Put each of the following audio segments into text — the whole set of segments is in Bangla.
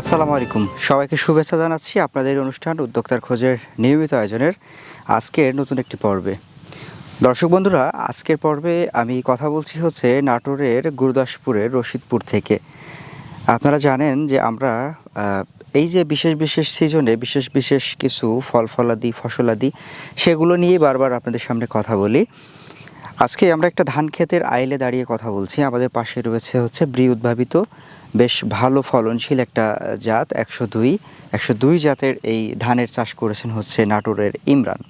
আসসালামু আলাইকুম। সবাইকে শুভেচ্ছা জানাচ্ছি আপনাদের অনুষ্ঠান উদ্যোক্তার খোঁজের নিয়মিত আয়োজনের আজকের নতুন একটি পর্বে। দর্শক বন্ধুরা, আজকের পর্বে আমি কথা বলছি হচ্ছে নাটোরের গুরুদাসপুরের রশিদপুর থেকে। আপনারা জানেন যে আমরা এই যে বিশেষ বিশেষ সিজনে বিশেষ বিশেষ কিছু ফল ফলাদি, ফসলাদি, সেগুলো নিয়ে বারবার আপনাদের সামনে কথা বলি। আজকে আমরা একটা ধান ক্ষেতের আইলে দাঁড়িয়ে কথা বলছি। আমাদের পাশে রয়েছে হচ্ছে ব্রি উদ্ভাবিত বেশ ভালো ফলনশীল একটা জাত, একশো দুই। একশো দুই জাতের এই ধানের চাষ করেছেন হচ্ছে নাটোরের ইমরান।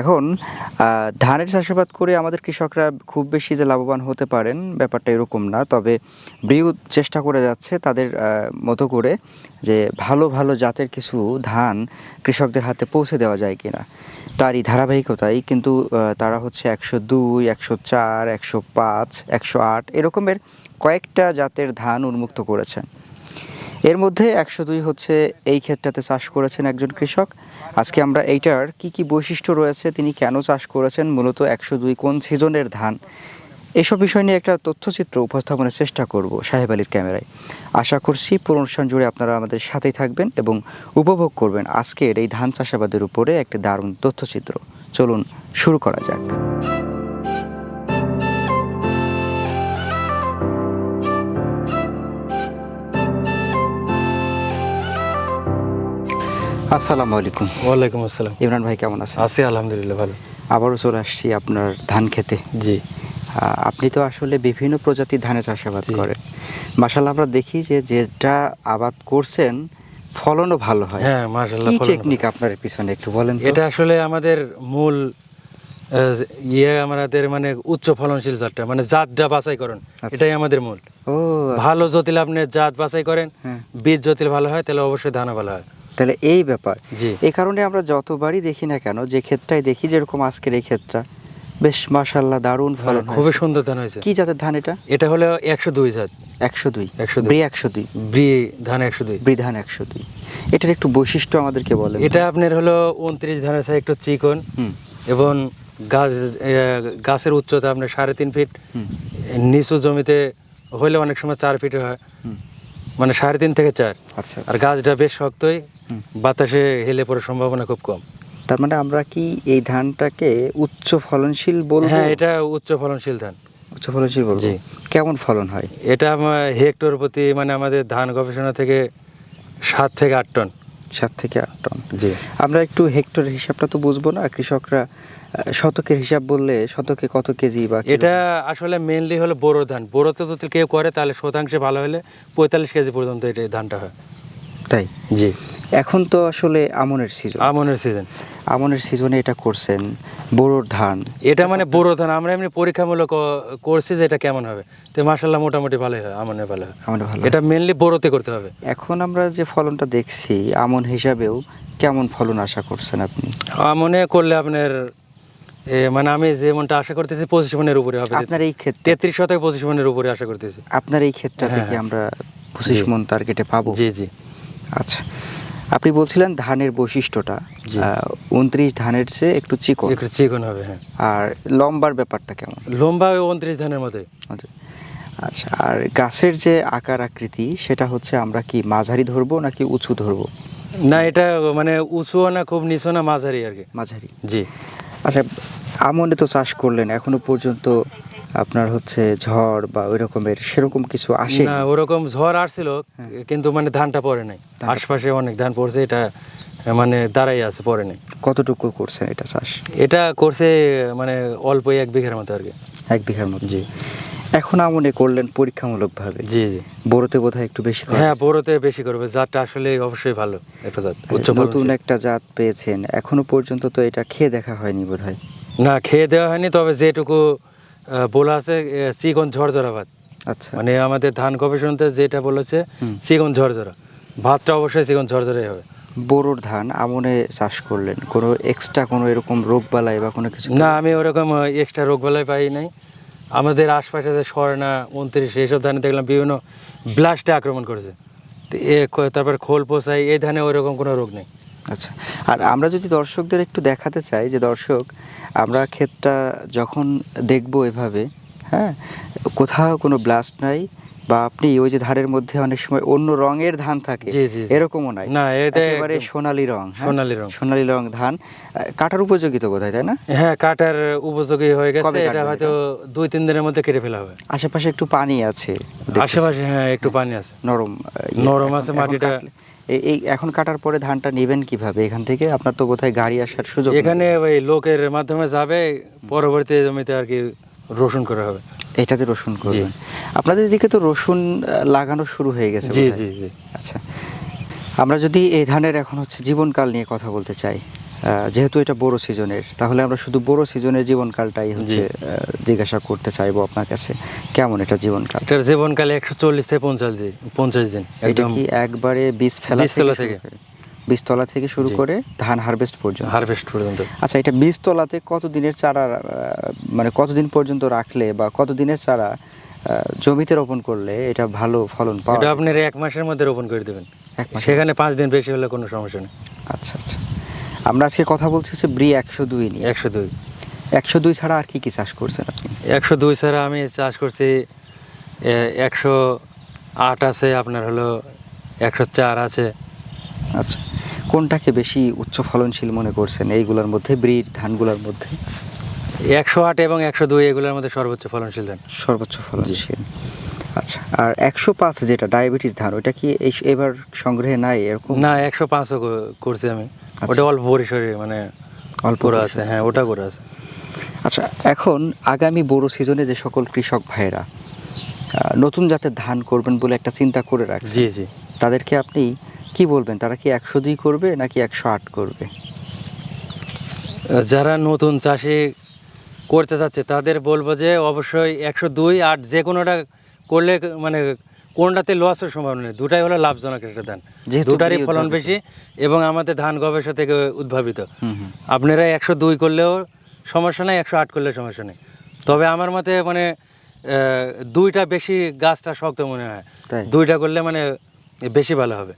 এখন ধানের চাষাবাদ করে আমাদের কৃষকরা খুব বেশি যে লাভবান হতে পারেন ব্যাপারটা এরকম না। তবে বৃহৎ চেষ্টা করে যাচ্ছে তাদের মতো করে যে ভালো ভালো জাতের কিছু ধান কৃষকদের হাতে পৌঁছে দেওয়া যায় কিনা। তারই ধারাবাহিকতায় কিন্তু তারা হচ্ছে একশো দুই, একশো চার, একশো পাঁচ, একশো আট এরকমের কয়েকটা জাতের ধান উন্মুক্ত করেছেন। এর মধ্যে একশো দুই হচ্ছে এই ক্ষেত্রতে চাষ করেছেন একজন কৃষক। আজকে আমরা এইটার কি কি বৈশিষ্ট্য রয়েছে, তিনি কেন চাষ করেছেন, মূলত একশো দুই কোন সিজনের ধান? এসব বিষয় নিয়ে একটা তথ্যচিত্র উপস্থাপনের চেষ্টা করব সাহেব আলীর ক্যামেরায়। আশা করছি পুরো অনুষ্ঠান জুড়ে আপনারা আমাদের সাথেই থাকবেন এবং উপভোগ করবেন আজকের এই ধান চাষাবাদের উপরে একটি দারুণ তথ্যচিত্র। চলুন শুরু করা যাক। আসসালামু আলাইকুম। ওয়ালাইকুম আসসালাম। ইমরান ভাই কেমন আছেন? আছি আলহামদুলিল্লাহ ভালো। আবারও চলে আসছি আপনার ধান খেতে। জি। আপনি তো আসলে বিভিন্ন প্রজাতির ধানের চাষাবাদ। করেন। মাসাল্লাহ আমরা দেখি যে যেটা আবাদ করছেন ফলনও ভালো হয়। হ্যাঁ মাশাআল্লাহ কি টেকনিক আপনার পিছনে একটু বলেন এটা আসলে আমাদের মূল ইয়ে আমাদের মানে উচ্চ ফলনশীল জাতটা মানে জাতটা বাছাই করেন। আচ্ছা। এটাই আমাদের মূল। ও ভালো জটিল আপনি জাত বাছাই করেন হ্যাঁ। বীজ জটিল ভালো হয় তাহলে অবশ্যই ধান ভালো হয়। তাহলে এই ব্যাপার। এই কারণে আমরা যতবারই দেখি না কেন যে ক্ষেত্রটাই দেখি যেরকম আজকের এই ক্ষেত্রটা বেশ মাশাল্লাহ দারুণ হ্যাঁ, খুবই সুন্দর ধান হয়েছে। কি জাতের ধান এটা? এটা হলো একশো দুই জাত। একশো দুই। একশো ব্রি একশো দুই। ব্রি ধান একশো দুই। ব্রি ধান একশো দুই। এটার একটু বৈশিষ্ট্য আমাদেরকে বলে এটা আপনার হলো উনত্রিশ ধানের সাথে একটু চিকন। এবং গাছ গাছের উচ্চতা আপনার সাড়ে তিন ফিট। নিচু জমিতে হইলে অনেক সময় চার ফিটে হয়। মানে সাড়ে তিন থেকে চার। আচ্ছা আর গাছটা বেশ শক্তই বাতাসে হেলে পড়ার সম্ভাবনা খুব কম। তার মানে আমরা কি এই ধানটাকে উচ্চ ফলনশীল বলব? হ্যাঁ এটা উচ্চ ফলনশীল ধান। উচ্চ ফলনশীল বলব। জি। কেমন ফলন হয়? এটা হেক্টর প্রতি মানে আমাদের ধান গবেষণা থেকে সাত থেকে আট টন। সাত থেকে আট টন। জি। আমরা একটু হেক্টর হিসাবটা তো বুঝব না কৃষকরা শতকের হিসাব বললে শতকে কত কেজি বা এটা আসলে মেনলি হলো বোরো ধান। বোরোতে যদি কেউ করে তাহলে শতাংশে ভালো হলে পঁয়তাল্লিশ কেজি পর্যন্ত এটা ধানটা হয়। তাই? জি। এখন তো আসলে আমনের সিজন আমনের সিজন আমনের সিজনে এটা করছেন বোরোর ধান। এটা মানে বোরো ধান। আমরা এমনি পরীক্ষামূলক করছি যে এটা কেমন হবে। তো মাসাল্লাহ মোটামুটি ভালোই হয় আমনের ভালো হয়। আমনের ভালো এটা মেনলি বোরোতে করতে হবে। এখন আমরা যে ফলনটা দেখছি আমন হিসাবেও কেমন ফলন আশা করছেন আপনি? আমনে করলে আপনার মানে আমি যেমনটা আশা করতেছি পঁচিশ মনের উপরে হবে। আপনার এই ক্ষেত্রে? তেত্রিশ শতক পঁচিশ মনের উপরে আশা করতেছি। আপনার এই ক্ষেত্রটা হ্যাঁ, থেকে হ্যাঁ। আমরা পঁচিশ। মন টার্গেটে পাবো? জি জি। আচ্ছা। আপনি বলছিলেন ধানের বৈশিষ্ট্যটা। উনত্রিশ ধানের চেয়ে একটু চিকন। একটু চিকন হবে হ্যাঁ। আর লম্বার ব্যাপারটা কেমন? লম্বা ওই উনত্রিশ ধানের মতোই। আচ্ছা। আচ্ছা আর গাছের যে আকার আকৃতি সেটা হচ্ছে আমরা কি মাঝারি ধরবো নাকি উঁচু ধরবো? না এটা মানে উঁচুও না খুব নিচু না মাঝারি আর কি। মাঝারি। জি। আচ্ছা আমনে তো চাষ করলেন এখনও পর্যন্ত আপনার হচ্ছে ঝড় বা ওই রকমের সেরকম কিছু আসে না ওরকম ঝড় আসছিল হ্যাঁ। কিন্তু মানে ধানটা পড়ে নাই। আশপাশে অনেক ধান পড়ছে এটা মানে দাঁড়াই আছে পড়ে নাই। কতটুকু করছেন এটা চাষ? এটা করছে মানে অল্প এক বিঘার মতো আর কি। এক বিঘার মতো জি। এখন আমনে করলেন পরীক্ষামূলকভাবে? জি জি। বড়তে বোধহয় একটু বেশি। হ্যাঁ বড়তে বেশি করবে জাতটা আসলে অবশ্যই ভালো একটা জাত উচ্চ আচ্ছা, নতুন একটা জাত পেয়েছেন এখনও পর্যন্ত তো এটা খেয়ে দেখা হয়নি বোধহয়? না খেয়ে দেওয়া হয়নি তবে যেটুকু বলা আছে চিকন ঝরঝরা ভাত। আচ্ছা। মানে আমাদের ধান গবেষণাতে যেটা বলেছে। চিকন ঝরঝরা। ভাতটা অবশ্যই চিকন ঝরঝরাই হবে। বোরোর ধান আমনে চাষ করলেন কোনো এক্সট্রা কোনো এরকম রোগ বালাই বা কোনো কিছু? না আমি ওরকম এক্সট্রা রোগ বালাই পাই নাই। আমাদের আশপাশে যে স্বর্ণা উনত্রিশ এইসব ধানে দেখলাম বিভিন্ন ব্লাস্টে আক্রমণ করেছে। তারপর খোল পোসাই এই ধানে ওইরকম কোনো রোগ নেই। আচ্ছা আর আমরা যদি দর্শকদের একটু দেখাতে চাই যে দর্শক আমরা ক্ষেতটা যখন দেখব এভাবে হ্যাঁ কোথাও কোনো ব্লাস্ট নাই বা আপনি ওই যে ধানের মধ্যে অনেক সময় অন্য রঙের ধান থাকে। এরকমও নাই না, এটা একেবারে সোনালী রং হ্যাঁ? সোনালী রং। সোনালী রং ধান কাটার উপযোগী তো বোধহয় তাই না হ্যাঁ কাটার উপযোগী হয়ে গেছে এটা হয়তো দুই তিন দিনের মধ্যে কেটে ফেলা হবে আশেপাশে একটু পানি আছে আশেপাশে হ্যাঁ একটু পানি আছে নরম ইয়ে, নরম আছে মাটিটা। এই- এখন কাটার পরে ধানটা নেবেন কীভাবে? এখান থেকে আপনার তো কোথায় গাড়ি আসার সুযোগ এখানে ওই লোকের মাধ্যমে যাবে পরবর্তী জমিতে আর কি রসুন করা হবে। এটাতে রসুন করবেন। আপনাদের দিকে তো রসুন লাগানো শুরু হয়ে গেছে জি জি জি। আচ্ছা। আমরা যদি এই ধানের এখন হচ্ছে জীবনকাল নিয়ে কথা বলতে চাই যেহেতু এটা বড় সিজনের তাহলে আমরা শুধু বড় সিজনের জীবনকালটাই হচ্ছে জিজ্ঞাসা করতে চাইব আপনার কাছে। কেমন এটা জীবনকাল? এটার জীবনকালে একশো চল্লিশ থেকে পঞ্চাশ দিন পঞ্চাশ দিন এটা কি একবারে বীজ ফেলা থেকে? বীজতলা থেকে। শুরু করে ধান হারভেস্ট পর্যন্ত? হারভেস্ট পর্যন্ত। আচ্ছা এটা বীজতলাতে কতদিনের চারা মানে কতদিন পর্যন্ত রাখলে বা কতদিনের চারা জমিতে রোপণ করলে এটা ভালো ফলন পাওয়া এটা? আপনার এক মাসের মধ্যে রোপণ করে দেবেন? সেখানে পাঁচ দিন বেশি হলে কোনো সমস্যা নেই। আচ্ছা আচ্ছা। আমরা আজকে কথা বলছি হচ্ছে ব্রি একশো দুই নিয়ে। একশো দুই। একশো দুই ছাড়া আর কি কি চাষ করছেন আপনি? একশো দুই ছাড়া আমি চাষ করছি একশো আট আছে আপনার হলো একশো চার আছে। আচ্ছা কোনটাকে বেশি উচ্চ ফলনশীল মনে করছেন এইগুলোর মধ্যে ব্রির ধানগুলোর মধ্যে? একশো আট এবং একশো দুই এগুলোর মধ্যে সর্বোচ্চ ফলনশীল ধান। সর্বোচ্চ ফলনশীল। আচ্ছা আর একশো পাঁচ যেটা ডায়াবেটিস ধান ওটা কি এবার সংগ্রহে নাই এরকম? না একশো পাঁচও করছি আমি। ওটা অল্প পরিসরে মানে অল্প আছে হ্যাঁ ওটা করে আছে। আচ্ছা এখন আগামী বড় সিজনে যে সকল কৃষক ভাইরা নতুন জাতের ধান করবেন বলে একটা চিন্তা করে রাখছে জি জি। তাদেরকে আপনি কি বলবেন? তারা কি একশো দুই করবে নাকি একশো আট করবে? যারা নতুন চাষি করতে চাচ্ছে তাদের বলব যে অবশ্যই একশো দুই আট যে কোনোটা করলে মানে কোনটাতে লসের সম্ভাবনা নেই। দুটাই হলো লাভজনক একটা ধান। দুটারই ফলন বেশি এবং আমাদের ধান গবেষণা থেকে উদ্ভাবিত। আপনারা একশো দুই করলেও সমস্যা নেই একশো আট করলেও সমস্যা নেই। তবে আমার মতে মানে দুইটা বেশি গাছটা শক্ত মনে হয়? দুইটা করলে মানে বেশি ভালো হবে।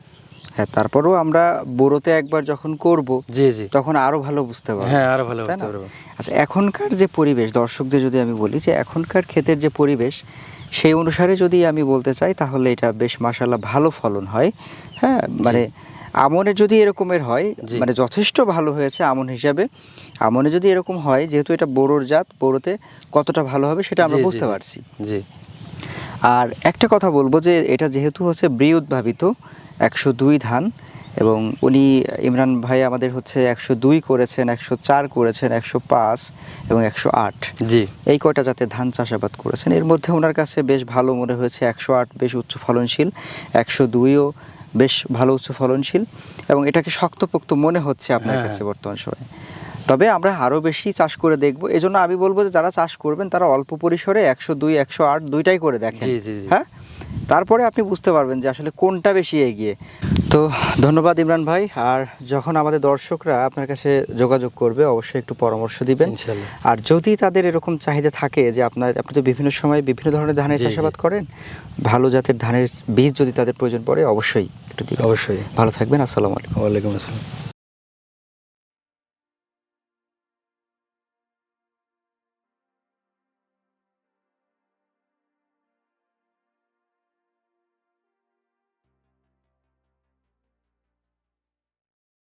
হ্যাঁ তারপরেও আমরা বোরোতে একবার যখন করব জি জি। তখন আরও ভালো বুঝতে পারব। হ্যাঁ আরও ভালো বুঝতে পারব। আচ্ছা এখনকার যে পরিবেশ দর্শকদের যদি আমি বলি যে এখনকার ক্ষেতের যে পরিবেশ সেই অনুসারে যদি আমি বলতে চাই তাহলে এটা বেশ মাসাল্লাহ ভালো ফলন হয়। হ্যাঁ মানে আমনে যদি এরকমের হয় মানে যথেষ্ট ভালো হয়েছে আমন হিসাবে। আমনে যদি এরকম হয় যেহেতু এটা বোরোর জাত বোরোতে কতটা ভালো হবে সেটা আমরা বুঝতে পারছি। জি। আর একটা কথা বলব যে এটা যেহেতু হচ্ছে ব্রি উদ্ভাবিত একশো দুই ধান এবং উনি ইমরান ভাই আমাদের হচ্ছে একশো দুই করেছেন একশো চার করেছেন একশো পাঁচ এবং একশো আট। জি। এই কয়টা জাতে ধান চাষাবাদ করেছেন? এর মধ্যে ওনার কাছে বেশ ভালো মনে হয়েছে একশো আট বেশ উচ্চ ফলনশীল একশো দুইও বেশ ভালো উচ্চ ফলনশীল এবং এটাকে শক্তপোক্ত মনে হচ্ছে আপনার হ্যাঁ, কাছে। বর্তমান সময়ে। তবে আমরা আরও বেশি চাষ করে দেখব। এজন্য আমি বলব যে যারা চাষ করবেন তারা অল্প পরিসরে একশো দুই একশো আট দুইটাই করে দেখেন। হ্যাঁ? তারপরে আপনি বুঝতে পারবেন যে আসলে কোনটা বেশি এগিয়ে। তো ধন্যবাদ ইমরান ভাই আর যখন আমাদের দর্শকরা আপনার কাছে যোগাযোগ করবে অবশ্যই একটু পরামর্শ দিবেন। আর যদি তাদের এরকম চাহিদা থাকে যে আপনার আপনি তো বিভিন্ন সময় বিভিন্ন ধরনের ধানের। চাষাবাদ করেন ভালো জাতের ধানের বীজ যদি তাদের প্রয়োজন পড়ে অবশ্যই একটু দিবেন। অবশ্যই। ভালো থাকবেন আসসালামু আলাইকুম। ওয়ালাইকুম আসসালাম।